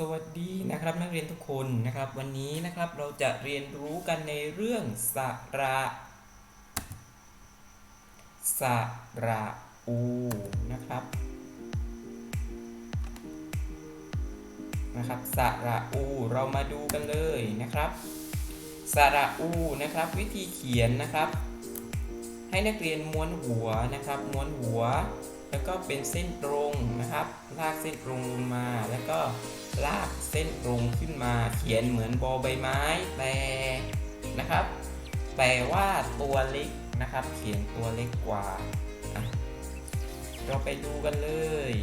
สวัสดีนะครับนักเรียนทุกคนนะครับ วันนี้นะครับเราจะเรียนรู้กันในเรื่องสระสระอูนะครับนะครับสระอูเรามาดูกันเลยนะครับสระอูนะครับ วิธีเขียนนะครับ ให้นักเรียนม้วนหัวนะครับ ม้วนหัว แล้วก็เป็นเส้นตรงนะครับ ลากเส้นตรงลงมาแล้วก็ ลากเส้นตรงขึ้นมาเขียนเหมือนบอใบไม้แต่นะครับแต่ว่าตัวเล็กนะครับ เขียนตัวเล็กกว่า เราไปดูกันเลย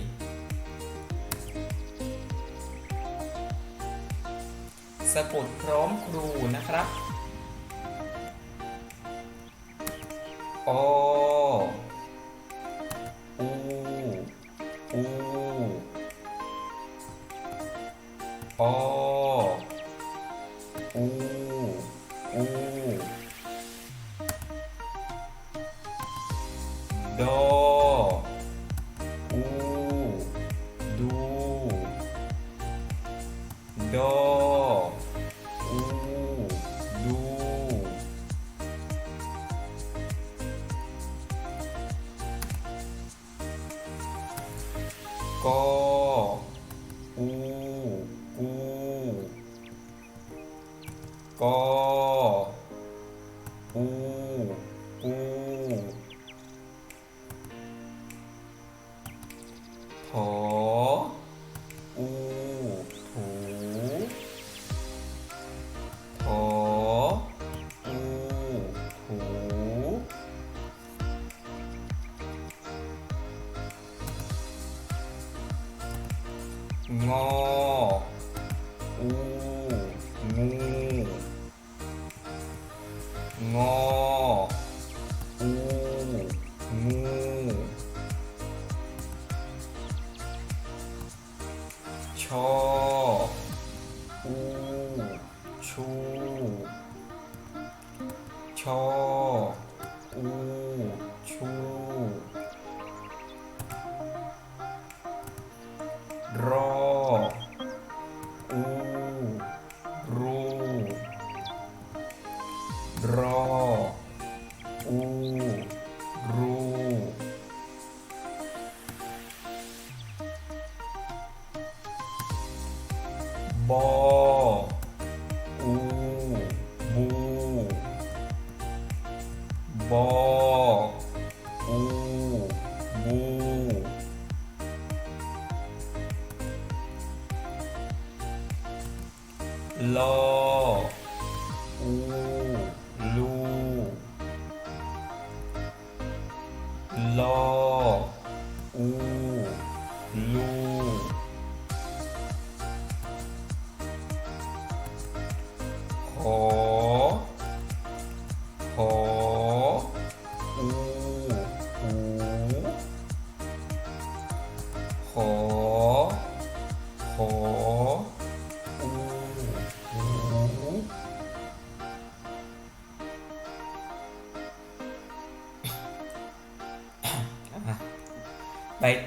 สะกดพร้อมครูนะครับโออูอู ออูอูด 哦。 ชออูชู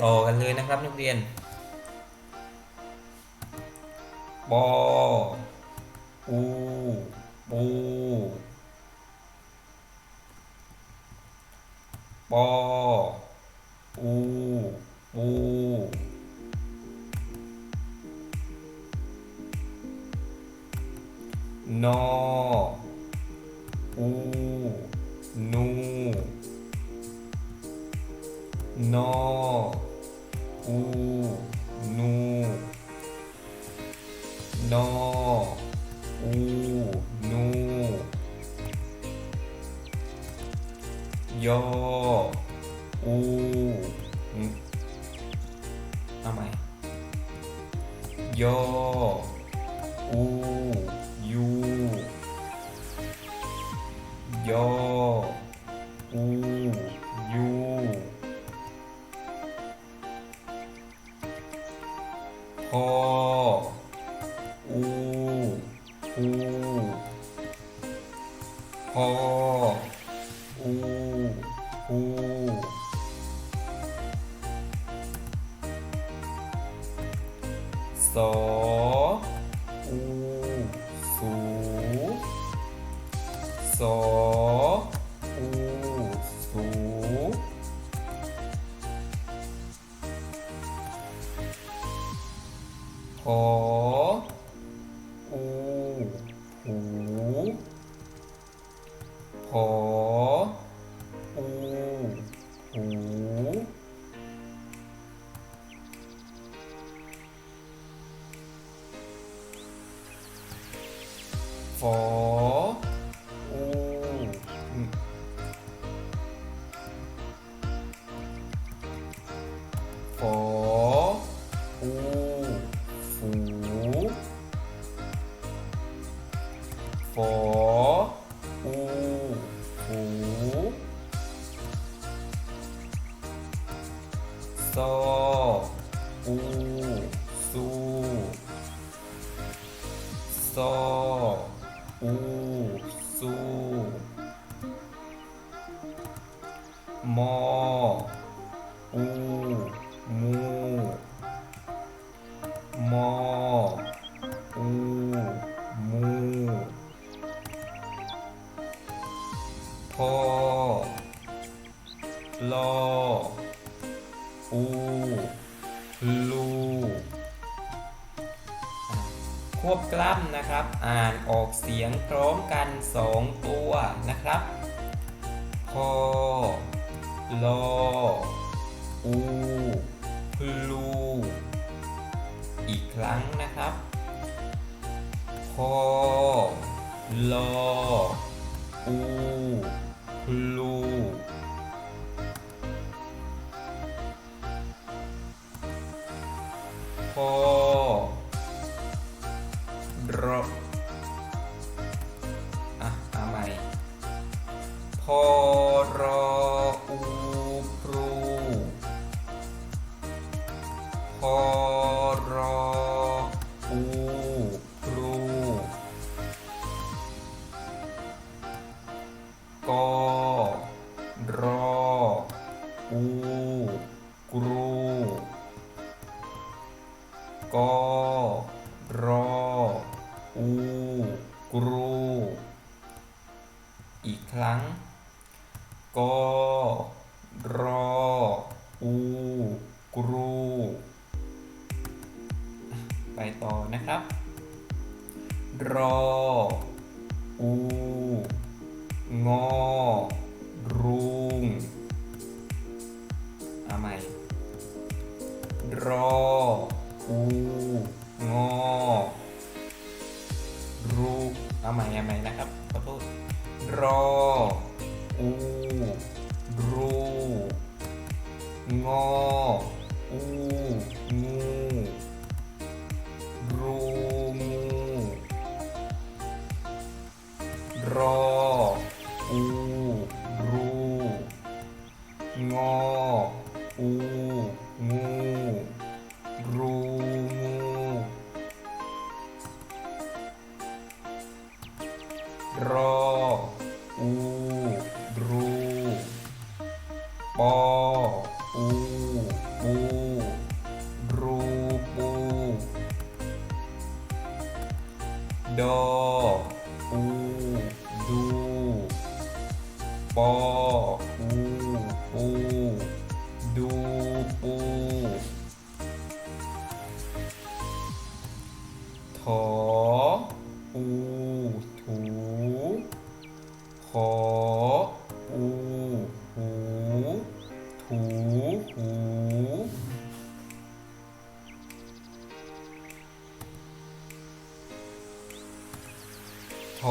ต่อกันเลยนะครับนักเรียนบออูปูปออูปูนออูนู นออูนูนออูนูยออูนเอา พ 哦。 พอลออูลูควบกล้ำนะครับ อ่านออกเสียงพร้อมกันสองตัวนะครับ พอลออูลูอีกครั้งนะครับ พอลออู ลูพ รอ อู กรู อีกครั้ง กอ รอ อู กรู ไปต่อนะครับ รอ อู งอ รอ อู รู งอ อูปูรู ข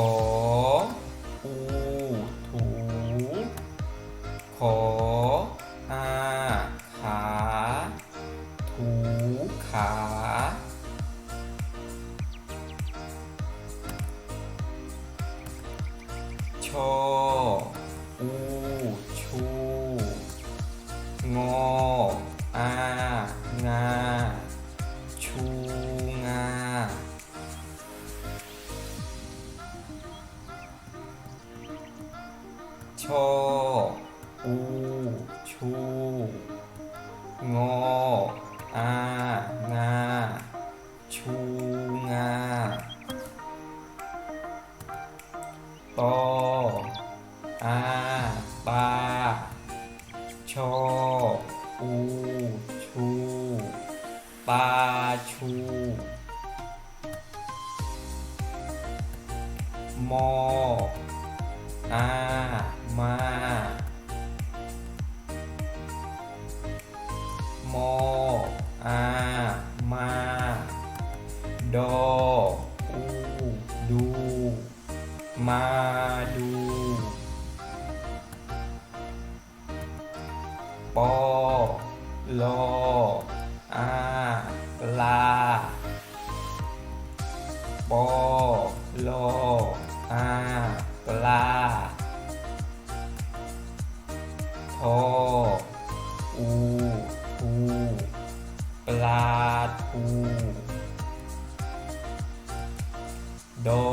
ชออูชูงออา ม ดอ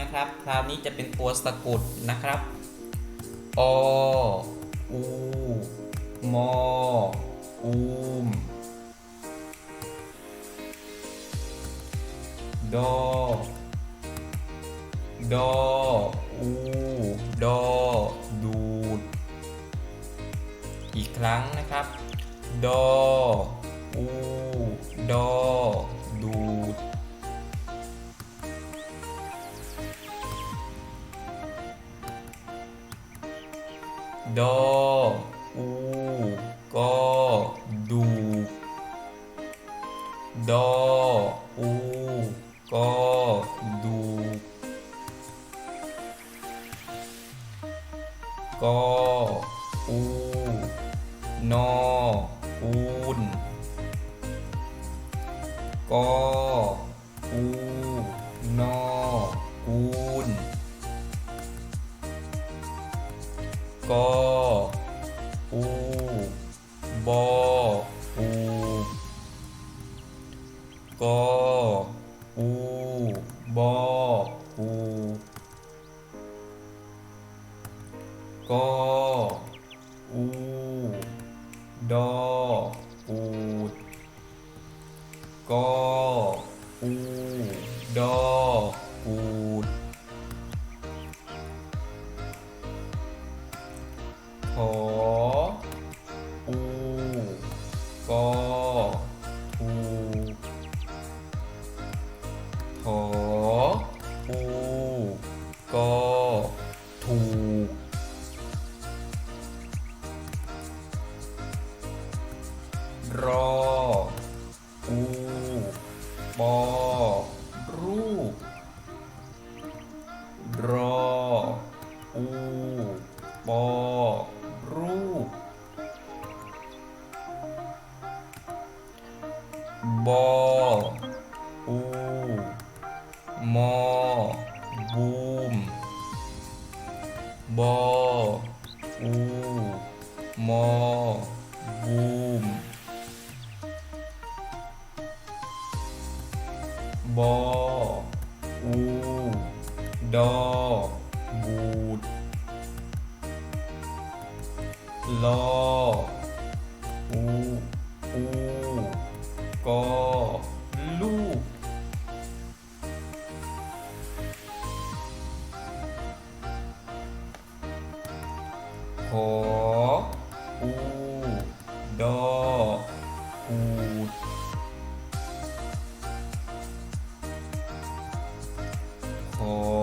นะครับ คราวนี้จะเป็นตัวสะกดนะครับ อ อู มอ อูม ดอ ดอ อู ดอ ดูด อีกครั้งนะครับ ดอ อู ดอ ดออูกอดูดอ กออูบอปูกอ ก บูมบออูดอบูดลออู ข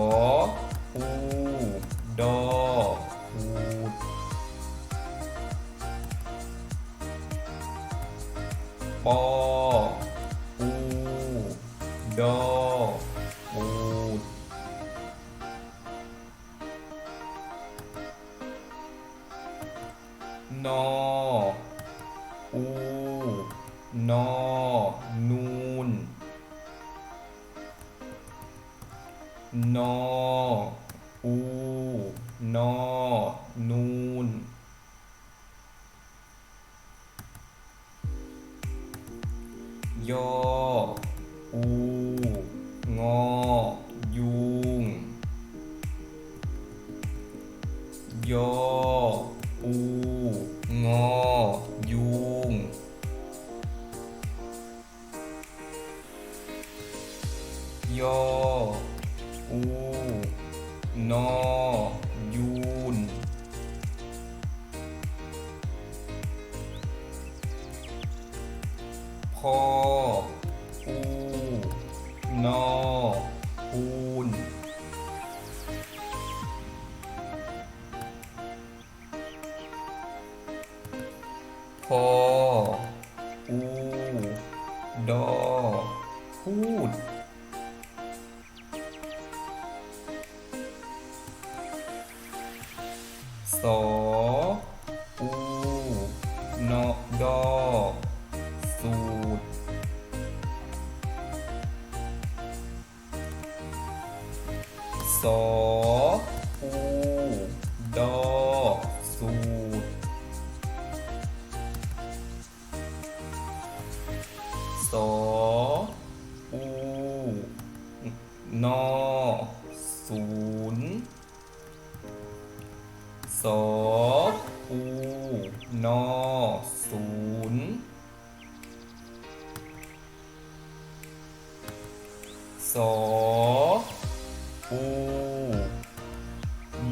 อู นอ นูน ยอ พออูนออู สออูดอ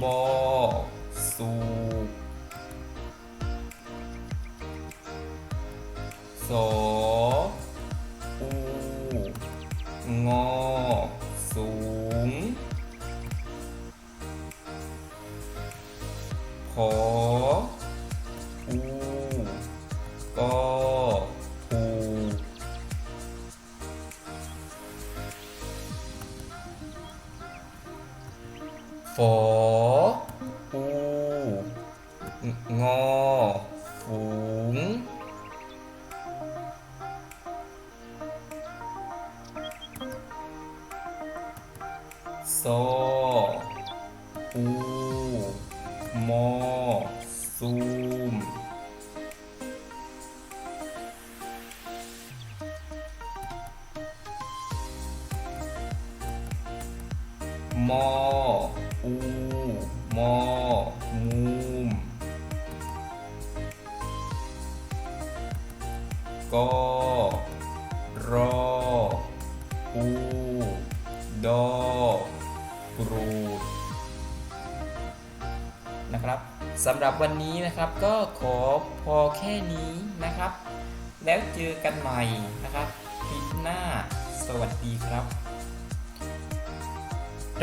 บอสูบสออู ซออูมอซูมมออูมอมูมกอรออูดอ กรูนะครับสำหรับวันนี้นะครับก็ขอพอแค่นี้นะครับ แล้วเจอกันใหม่นะครับคลิปหน้าสวัสดีครับ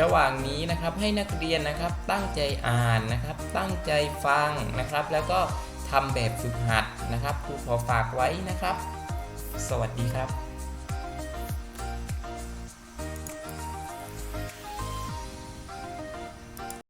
ระหว่างนี้นะครับให้นักเรียนนะครับตั้งใจอ่านนะครับ ตั้งใจฟังนะครับ แล้วก็ทำแบบฝึกหัดนะครับครูขอฝากไว้นะครับ สวัสดีครับ